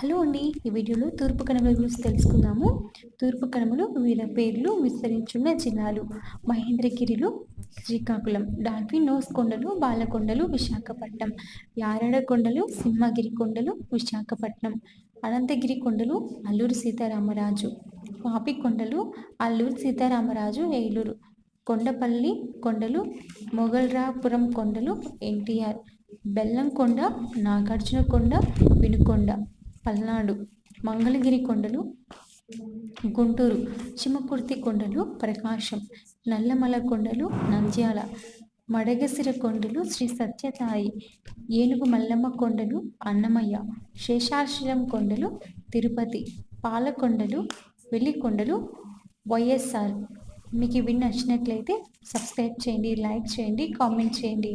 Hello అండి. ఈ వీడియోలో తూర్పు కనుమల గురించి తెలుసుకుందాము. తూర్పు కనుమలు వీళ్ళ పేర్లు విస్తరించున్న జిల్లాలు మహేంద్రగిరిలు శ్రీకాకుళం డాల్ఫిన్ నోస్ కొండలు బాలకొండలు విశాఖపట్నం యారడ కొండలు సింహగిరి కొండలు విశాఖపట్నం అనంతగిరి కొండలు అల్లూరు సీతారామరాజు పాపి కొండలు అల్లూరు సీతారామరాజు ఏలూరు కొండపల్లి కొండలు మొగల్రాపురం కొండలు ఎన్టీఆర్ బెల్లంకొండ నాగార్జునకొండ వినుకొండ పల్నాడు మంగళగిరి కొండలు గుంటూరు చిమ్మకుర్తి కొండలు ప్రకాశం నల్లమల కొండలు నంద్యాల మడగసిర కొండలు శ్రీ సత్యతాయి ఏనుగు మల్లమ్మ కొండలు అన్నమయ్య శేషాశ్రం కొండలు తిరుపతి పాలకొండలు వెల్లికొండలు వైఎస్ఆర్. మీకు ఇవి నచ్చినట్లయితే సబ్స్క్రైబ్ చేయండి లైక్ చేయండి కామెంట్ చేయండి.